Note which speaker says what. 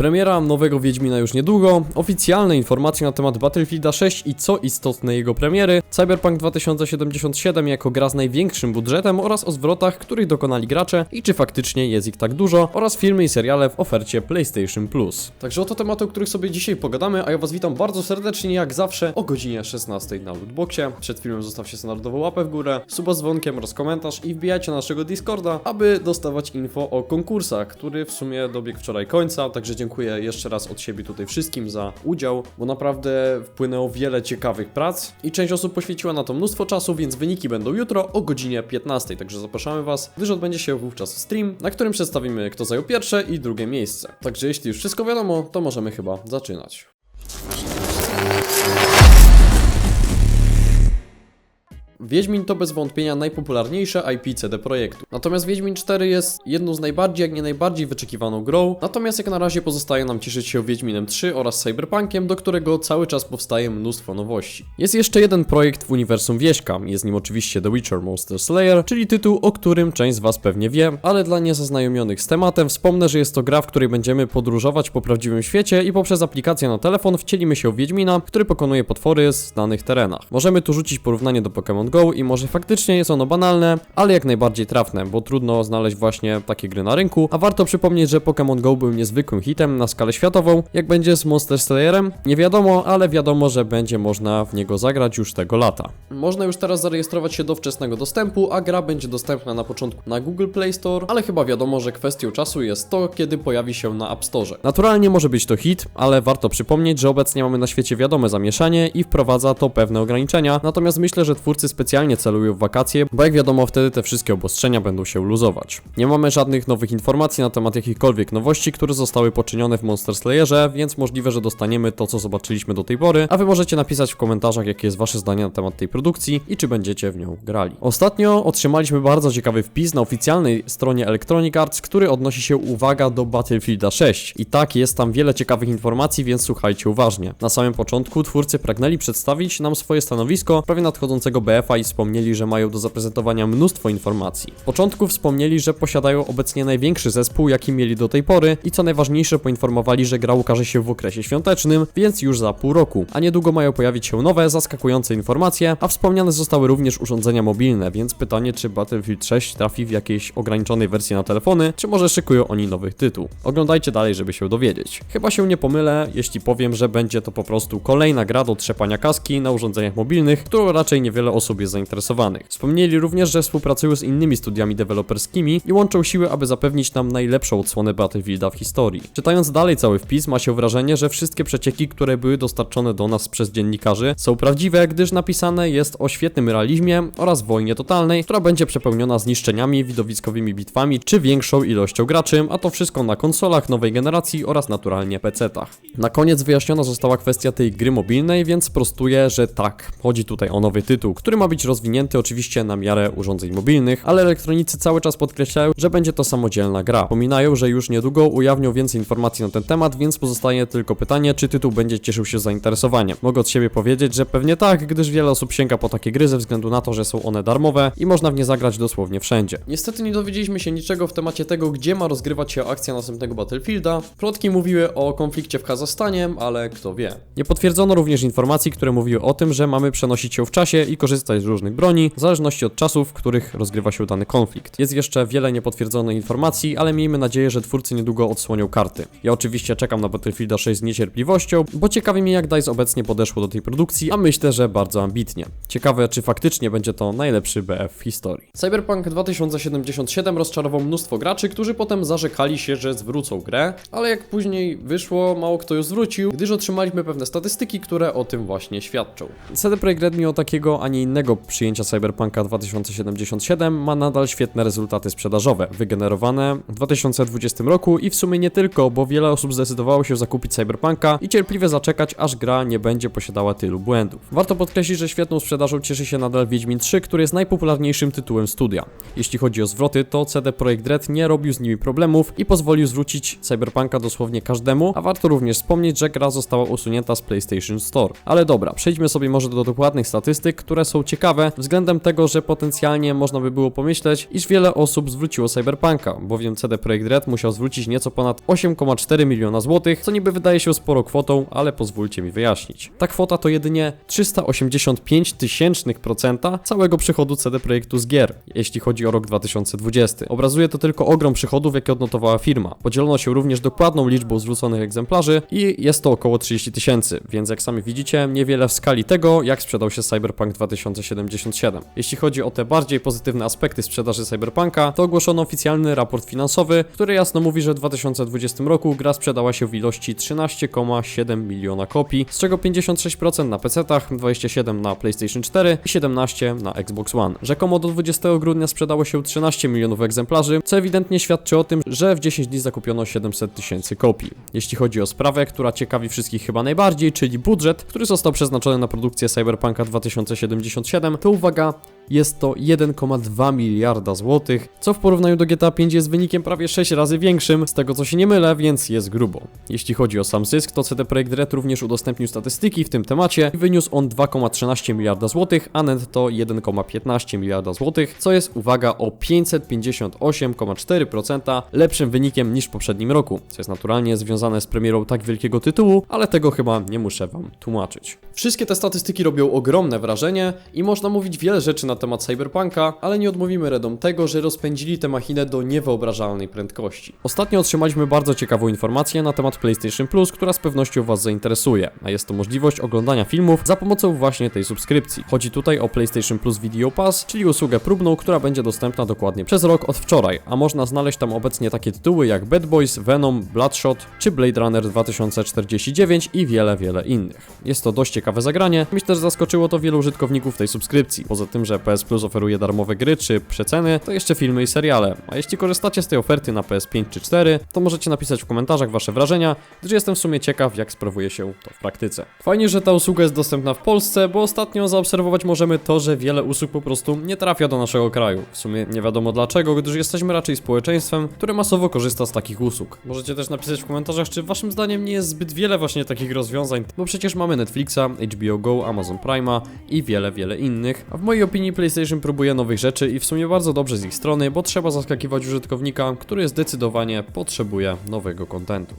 Speaker 1: Premiera nowego Wiedźmina już niedługo, oficjalne informacje na temat Battlefielda 6 i co istotne jego premiery, Cyberpunk 2077 jako gra z największym budżetem oraz o zwrotach, których dokonali gracze i czy faktycznie jest ich tak dużo oraz filmy i seriale w ofercie PlayStation Plus. Także oto tematy, o których sobie dzisiaj pogadamy, a ja was witam bardzo serdecznie jak zawsze o godzinie 16 na Lootboxie. Przed filmem zostawcie standardową łapę w górę, suba z dzwonkiem oraz komentarz i wbijajcie na naszego Discorda, aby dostawać info o konkursach, który w sumie dobiegł wczoraj końca, także dziękuję jeszcze raz od siebie tutaj wszystkim za udział, bo naprawdę wpłynęło wiele ciekawych prac i część osób poświęciła na to mnóstwo czasu, więc wyniki będą jutro o godzinie 15, także zapraszamy was, gdyż odbędzie się wówczas stream, na którym przedstawimy kto zajął pierwsze i drugie miejsce. Także jeśli już wszystko wiadomo, to możemy chyba zaczynać. Wiedźmin to bez wątpienia najpopularniejsze IP CD Projektu. Natomiast Wiedźmin 4 jest jedną z najbardziej, jak nie najbardziej wyczekiwaną grą. Natomiast jak na razie pozostaje nam cieszyć się Wiedźminem 3 oraz Cyberpunkiem, do którego cały czas powstaje mnóstwo nowości. Jest jeszcze jeden projekt w uniwersum Wieśka. Jest nim oczywiście The Witcher Monster Slayer, czyli tytuł, o którym część z Was pewnie wie, ale dla niezaznajomionych z tematem wspomnę, że jest to gra, w której będziemy podróżować po prawdziwym świecie i poprzez aplikację na telefon wcielimy się w Wiedźmina, który pokonuje potwory z danych terenach. Możemy tu rzucić porównanie do Pokémon Go i może faktycznie jest ono banalne, ale jak najbardziej trafne, bo trudno znaleźć właśnie takie gry na rynku, a warto przypomnieć, że Pokémon Go był niezwykłym hitem na skalę światową. Jak będzie z Monster Slayerem? Nie wiadomo, ale wiadomo, że będzie można w niego zagrać już tego lata. Można już teraz zarejestrować się do wczesnego dostępu, a gra będzie dostępna na początku na Google Play Store, ale chyba wiadomo, że kwestią czasu jest to, kiedy pojawi się na App Store. Naturalnie może być to hit, ale warto przypomnieć, że obecnie mamy na świecie wiadome zamieszanie i wprowadza to pewne ograniczenia, natomiast myślę, że twórcy specjalnie celują w wakacje, bo jak wiadomo wtedy te wszystkie obostrzenia będą się luzować. Nie mamy żadnych nowych informacji na temat jakichkolwiek nowości, które zostały poczynione w Monster Slayerze, więc możliwe, że dostaniemy to, co zobaczyliśmy do tej pory, a wy możecie napisać w komentarzach, jakie jest wasze zdanie na temat tej produkcji i czy będziecie w nią grali. Ostatnio otrzymaliśmy bardzo ciekawy wpis na oficjalnej stronie Electronic Arts, który odnosi się, uwaga, do Battlefielda 6. I tak, jest tam wiele ciekawych informacji, więc słuchajcie uważnie. Na samym początku twórcy pragnęli przedstawić nam swoje stanowisko w sprawie nadchodzącego BF-a i wspomnieli, że mają do zaprezentowania mnóstwo informacji. W początku wspomnieli, że posiadają obecnie największy zespół, jaki mieli do tej pory i co najważniejsze poinformowali, że gra ukaże się w okresie świątecznym, więc już za pół roku. A niedługo mają pojawić się nowe, zaskakujące informacje, a wspomniane zostały również urządzenia mobilne, więc pytanie, czy Battlefield 6 trafi w jakiejś ograniczonej wersji na telefony, czy może szykują oni nowych tytuł. Oglądajcie dalej, żeby się dowiedzieć. Chyba się nie pomylę, jeśli powiem, że będzie to po prostu kolejna gra do trzepania kaski na urządzeniach mobilnych, którą raczej niewiele osób zainteresowanych. Wspomnieli również, że współpracują z innymi studiami deweloperskimi i łączą siły, aby zapewnić nam najlepszą odsłonę Battlefielda w historii. Czytając dalej cały wpis, ma się wrażenie, że wszystkie przecieki, które były dostarczone do nas przez dziennikarzy, są prawdziwe, gdyż napisane jest o świetnym realizmie oraz wojnie totalnej, która będzie przepełniona zniszczeniami, widowiskowymi bitwami czy większą ilością graczy, a to wszystko na konsolach nowej generacji oraz naturalnie PC-tach. Na koniec wyjaśniona została kwestia tej gry mobilnej, więc sprostuję, że tak, chodzi tutaj o nowy tytuł, który ma być rozwinięty oczywiście na miarę urządzeń mobilnych, ale elektronicy cały czas podkreślają, że będzie to samodzielna gra. Pominają, że już niedługo ujawnią więcej informacji na ten temat, więc pozostaje tylko pytanie, czy tytuł będzie cieszył się zainteresowaniem. Mogę od siebie powiedzieć, że pewnie tak, gdyż wiele osób sięga po takie gry ze względu na to, że są one darmowe i można w nie zagrać dosłownie wszędzie. Niestety nie dowiedzieliśmy się niczego w temacie tego, gdzie ma rozgrywać się akcja następnego Battlefielda. Plotki mówiły o konflikcie w Kazachstanie, ale kto wie. Nie potwierdzono również informacji, które mówiły o tym, że mamy przenosić się w czasie i korzystać z różnych broni, w zależności od czasów, w których rozgrywa się dany konflikt. Jest jeszcze wiele niepotwierdzonych informacji, ale miejmy nadzieję, że twórcy niedługo odsłonią karty. Ja oczywiście czekam na Battlefielda 6 z niecierpliwością, bo ciekawi mnie jak DICE obecnie podeszło do tej produkcji, a myślę, że bardzo ambitnie. Ciekawe, czy faktycznie będzie to najlepszy BF w historii. Cyberpunk 2077 rozczarował mnóstwo graczy, którzy potem zarzekali się, że zwrócą grę, ale jak później wyszło, mało kto ją zwrócił, gdyż otrzymaliśmy pewne statystyki, które o tym właśnie świadczą. CD Projekt Red takiego, a nie innego przyjęcia Cyberpunka 2077 ma nadal świetne rezultaty sprzedażowe, wygenerowane w 2020 roku i w sumie nie tylko, bo wiele osób zdecydowało się zakupić Cyberpunka i cierpliwie zaczekać, aż gra nie będzie posiadała tylu błędów. Warto podkreślić, że świetną sprzedażą cieszy się nadal Wiedźmin 3, który jest najpopularniejszym tytułem studia. Jeśli chodzi o zwroty, to CD Projekt Red nie robił z nimi problemów i pozwolił zwrócić Cyberpunka dosłownie każdemu, a warto również wspomnieć, że gra została usunięta z PlayStation Store. Ale dobra, przejdźmy sobie może do dokładnych statystyk, które są ciekawe względem tego, że potencjalnie można by było pomyśleć, iż wiele osób zwróciło Cyberpunka, bowiem CD Projekt Red musiał zwrócić nieco ponad 8,4 miliona złotych, co niby wydaje się sporo kwotą, ale pozwólcie mi wyjaśnić. Ta kwota to jedynie 385 tysięcznych procenta całego przychodu CD Projektu z gier, jeśli chodzi o rok 2020. Obrazuje to tylko ogrom przychodów, jakie odnotowała firma. Podzielono się również dokładną liczbą zwróconych egzemplarzy i jest to około 30 tysięcy, więc jak sami widzicie, niewiele w skali tego, jak sprzedał się Cyberpunk 2077. Jeśli chodzi o te bardziej pozytywne aspekty sprzedaży Cyberpunka, to ogłoszono oficjalny raport finansowy, który jasno mówi, że w 2020 roku gra sprzedała się w ilości 13,7 miliona kopii, z czego 56% na PC-tach, 27% na PlayStation 4 i 17% na Xbox One. Rzekomo do 20 grudnia sprzedało się 13 milionów egzemplarzy, co ewidentnie świadczy o tym, że w 10 dni zakupiono 700 tysięcy kopii. Jeśli chodzi o sprawę, która ciekawi wszystkich chyba najbardziej, czyli budżet, który został przeznaczony na produkcję Cyberpunka 2077, to uwaga, jest to 1,2 miliarda złotych, co w porównaniu do GTA 5 jest wynikiem prawie 6 razy większym, z tego co się nie mylę, więc jest grubo. Jeśli chodzi o sam zysk, to CD Projekt Red również udostępnił statystyki w tym temacie i wyniósł on 2,13 miliarda złotych, a netto 1,15 miliarda złotych, co jest, uwaga, o 558,4% lepszym wynikiem niż w poprzednim roku, co jest naturalnie związane z premierą tak wielkiego tytułu, ale tego chyba nie muszę wam tłumaczyć. Wszystkie te statystyki robią ogromne wrażenie i można mówić wiele rzeczy na temat Cyberpunka, ale nie odmówimy Redom tego, że rozpędzili tę machinę do niewyobrażalnej prędkości. Ostatnio otrzymaliśmy bardzo ciekawą informację na temat PlayStation Plus, która z pewnością Was zainteresuje, a jest to możliwość oglądania filmów za pomocą właśnie tej subskrypcji. Chodzi tutaj o PlayStation Plus Video Pass, czyli usługę próbną, która będzie dostępna dokładnie przez rok od wczoraj, a można znaleźć tam obecnie takie tytuły jak Bad Boys, Venom, Bloodshot czy Blade Runner 2049 i wiele, wiele innych. Jest to dość ciekawe zagranie, myślę, że zaskoczyło to wielu użytkowników tej subskrypcji. Poza tym, że PS Plus oferuje darmowe gry czy przeceny, to jeszcze filmy i seriale. A jeśli korzystacie z tej oferty na PS5 czy 4, to możecie napisać w komentarzach wasze wrażenia, gdyż jestem w sumie ciekaw, jak sprawuje się to w praktyce. Fajnie, że ta usługa jest dostępna w Polsce, bo ostatnio zaobserwować możemy to, że wiele usług po prostu nie trafia do naszego kraju. W sumie nie wiadomo dlaczego, gdyż jesteśmy raczej społeczeństwem, które masowo korzysta z takich usług. Możecie też napisać w komentarzach, czy waszym zdaniem nie jest zbyt wiele właśnie takich rozwiązań, bo przecież mamy Netflixa, HBO Go, Amazon Prime'a i wiele, wiele innych. A w mojej opinii PlayStation próbuje nowych rzeczy i w sumie bardzo dobrze z ich strony, bo trzeba zaskakiwać użytkownika, który zdecydowanie potrzebuje nowego kontentu.